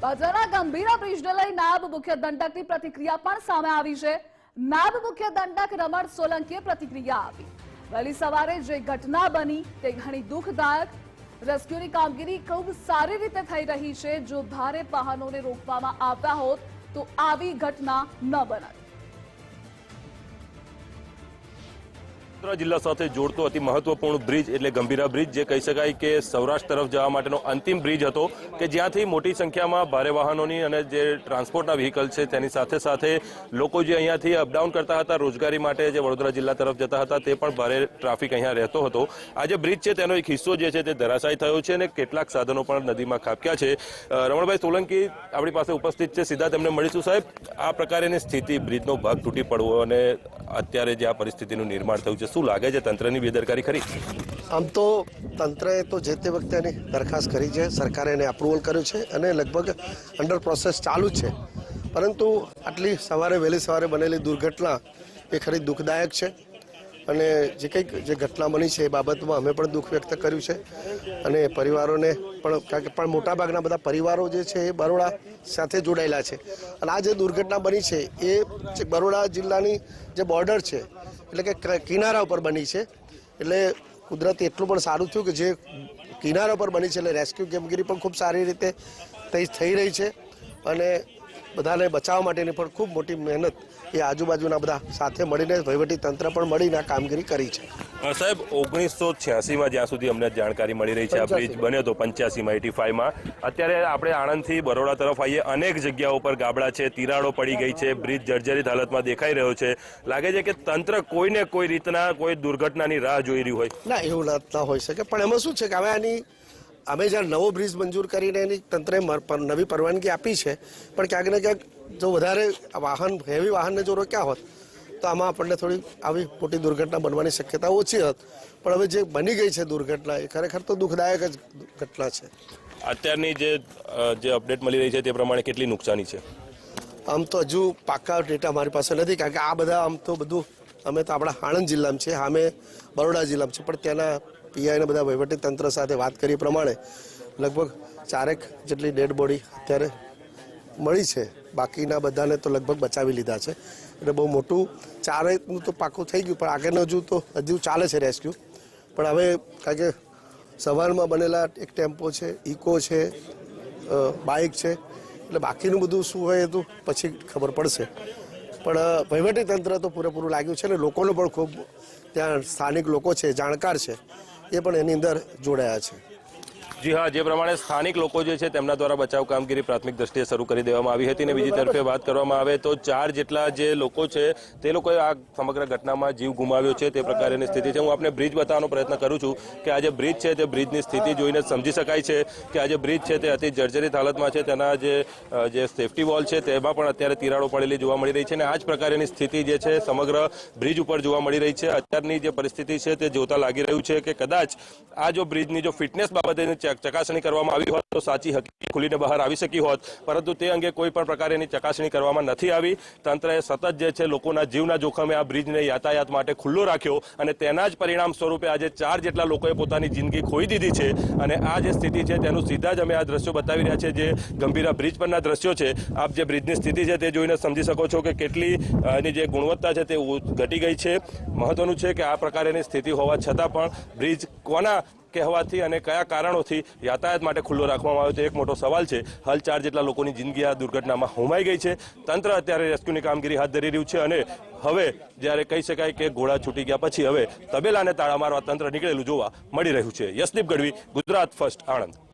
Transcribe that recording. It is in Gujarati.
બાજરાના ગંભીરા બ્રિજને લઈ નાયબ મુખ્ય દંડકની પ્રતિક્રિયા પણ સામે આવી છે. નાયબ મુખ્ય દંડક રમણ સોલંકીએ પ્રતિક્રિયા આપી. વહેલી સવારે જે ઘટના બની તે ઘણી દુઃખદાયક, રેસ્ક્યુની કામગીરી ખૂબ સારી રીતે થઈ રહી છે. જો ભારે વાહનોને રોકવામાં આવતા હોત તો આવી ઘટના ન બનત. વડોદરા જિલ્લા સાથે જોડતો અતિ મહત્વપૂર્ણ બ્રિજ એટલે ગંભીરા બ્રિજ, જે કહી શકાય કે સૌરાષ્ટ્ર તરફ જવા માટેનો અંતિમ બ્રિજ હતો, કે જ્યાંથી મોટી સંખ્યામાં ભારે વાહનોની અને જે ટ્રાન્સપોર્ટના વ્હીકલ છે તેની સાથે સાથે લોકો જે અહીંયાથી અપડાઉન કરતા હતા, રોજગારી માટે જે વડોદરા જિલ્લા તરફ જતા હતા, તે પણ ભારે ટ્રાફિક અહીંયા રહેતો હતો. આ જે બ્રિજ છે તેનો એક હિસ્સો જે છે તે ધરાશાયી થયો છે અને કેટલાક સાધનો પણ નદીમાં ખાબક્યા છે. રમણભાઈ સોલંકી આપણી પાસે ઉપસ્થિત છે, સીધા તેમને મળીશું. સાહેબ, આ પ્રકારની સ્થિતિ બ્રિજનો ભાગ તૂટી પડવો અને અત્યારે જે આ પરિસ્થિતિનું નિર્માણ થયું છે શું લાગે છે તંત્રની બેદરકારી ખરી? આમ તો તંત્રએ તો જે તે વખતે એની દરખાસ્ત કરી છે, સરકારે એને અપ્રુવલ કર્યું છે અને લગભગ અંડર પ્રોસેસ ચાલુ જ છે. પરંતુ આટલી સવારે વહેલી સવારે બનેલી દુર્ઘટના એ ખરી દુઃખદાયક છે. અને જે કંઈક જે ઘટના બની છે એ બાબતમાં અમે પણ દુઃખ વ્યક્ત કર્યું છે. અને પરિવારોને પણ કારણ કે પણ મોટાભાગના બધા પરિવારો જે છે એ બરોડા સાથે જોડાયેલા છે. અને આ જે દુર્ઘટના બની છે એ બરોડા જિલ્લાની જે બોર્ડર છે એટલે કે કિનારા ઉપર બની છે. એટલે કુદરત એટલું પણ સારું થયું કે જે કિનારા પર બની છે, એટલે રેસ્ક્યુ કામગીરી પણ ખૂબ સારી રીતે થઈ રહી છે. અને બધાને બચાવવા માટેની પણ ખૂબ મોટી મહેનત એ આજુબાજુના બધા સાથે મળીને વહીવટી તંત્ર પણ મળીને આ કામગીરી કરી છે. સાહેબ ઓગણીસો છ્યાસીમાં જ્યાં સુધી અમને જાણકારી મળી રહી છે આ બ્રિજ બન્યો હતો પંચ્યાસીમાં એટી ફાઈવમાં અત્યારે આપણે આણંદથી બરોડા તરફ આવીએ. અનેક જગ્યાઓ પર ગાબડા છે તિરાડો પડી ગઈ છે બ્રિજ જર્જરિત હાલતમાં દેખાઈ રહ્યો છે. લાગે છે કે તંત્ર કોઈને કોઈ રીતના કોઈ દુર્ઘટનાની રાહ જોઈ રહ્યું હોય. ના એવું ના ના હોઈ શકે. પણ એમાં શું છે કે હવે આની અમે જ્યાં નવો બ્રિજ મંજૂર કરીને એની તંત્રે નવી પરવાનગી આપી છે પણ ક્યાંક ને ક્યાંક જો વધારે વાહન હેવી વાહનને જો રોક્યા હોત તો આમાં આપણને થોડી આવી મોટી દુર્ઘટના બનવાની શક્યતા ઓછી હોત. પણ હવે જે બની ગઈ છે દુર્ઘટના એ ખરેખર તો દુઃખદાયક જ ઘટના છે. અત્યારની જે જે અપડેટ મળી રહી છે તે પ્રમાણે કેટલી નુકસાની છે? આમ તો હજુ પાકા ડેટા મારી પાસે નથી કારણ કે આ બધા આમ તો બધું અમે તો આપણા આણંદ જિલ્લામાં છે સામે બરોડા જિલ્લામાં છે પણ ત્યાંના પીઆઈને બધા વહીવટી તંત્ર સાથે વાત કરી પ્રમાણે લગભગ ચારેક જેટલી ડેડ બોડી અત્યારે મળી છે. બાકીના બધાને તો લગભગ બચાવી લીધા છે. એટલે બહુ મોટું ચારેકનું તો પાકું થઈ ગયું, પણ આગળનું હજુ તો હજુ ચાલે છે રેસ્ક્યુ. પણ હવે કારણ કે સવારમાં બનેલા એક ટેમ્પો છે, ઇકો છે બાઇક છે, એટલે બાકીનું બધું શું હોય એ તો પછી ખબર પડશે. પણ વહીવટી તંત્ર તો પૂરેપૂરું લાગ્યું છે ને લોકોનો પણ ખૂબ ત્યાં સ્થાનિક લોકો છે, જાણકાર છે, એ પણ એની અંદર જોડાયા છે. જી હા જે પ્રમાણે સ્થાનિક લોકો જે છે તેમના દ્વારા બચાવ કામગીરી પ્રાથમિક દ્રષ્ટિએ શરૂ કરી દેવામાં આવી હતી અને બીજી તરફે વાત કરવામાં આવે તો ચાર જેટલા જે લોકો છે તે લોકોએ આ સમગ્ર ઘટનામાં જીવ ગુમાવ્યો છે તે પ્રકારની સ્થિતિ છે. હું આપને બ્રિજ બતાવવાનો પ્રયત્ન કરું છું કે આ જે બ્રિજ છે તે બ્રિજની સ્થિતિ જોઈને સમજી શકાય છે કે આ જે બ્રિજ છે તે અતિ જર્જરિત હાલતમાં છે. તેના જે સેફટી વોલ છે તેમાં પણ અત્યારે તિરાડો પડેલી જોવા મળી રહી છે અને આ જ પ્રકારની સ્થિતિ જે છે સમગ્ર બ્રિજ ઉપર જોવા મળી રહી છે. અત્યારની જે પરિસ્થિતિ છે તે જોતા લાગી રહ્યું છે કે કદાચ આ જો બ્રિજની જો ફિટનેસ બાબતેની ચક- ચકાસણી કરવામાં આવી હોત તો સાચી હકીકત ખુલીને બહાર આવી શકી હોત. પરંતુ તે અંગે કોઈ પણ પ્રકારની ચકાસણી કરવામાં નથી આવી. તંત્રએ સતત જે છે લોકોના જીવના જોખમે આ બ્રિજને યાતાયાત માટે ખુલ્લો રાખ્યો અને તેના જ પરિણામ સ્વરૂપે આજે ચાર જેટલા લોકોએ પોતાની જિંદગી ખોઈ દીધી છે. અને આ જે સ્થિતિ છે તેનું સીધા જ અમે આ દ્રશ્યો બતાવી રહ્યા છે જે ગંભીરા બ્રિજ પરના દ્રશ્યો છે. આપ જે બ્રિજની સ્થિતિ છે તે જોઈને સમજી શકો છો કે કેટલી એની જે ગુણવત્તા છે તે ઘટી ગઈ છે. મહત્વનું છે કે આ પ્રકારની સ્થિતિ હોવા છતાં પણ બ્રિજ કોના કહેવાથી અને કયા કારણોથી યાતાયાત માટે ખુલ્લો રાખવામાં આવ્યો છે એક મોટો સવાલ છે. હાલ ચાર જેટલા લોકોની જિંદગી આ દુર્ઘટનામાં હોમાઈ ગઈ છે. તંત્ર અત્યારે રેસ્ક્યુની કામગીરી હાથ ધરી રહ્યું છે અને હવે જ્યારે કહી શકાય કે ઘોડા છૂટી ગયા પછી હવે તબેલાને તાળા મારવા તંત્ર નીકળેલું જોવા મળી રહ્યું છે. યશદીપ ગઢવી, ગુજરાત ફર્સ્ટ, આણંદ.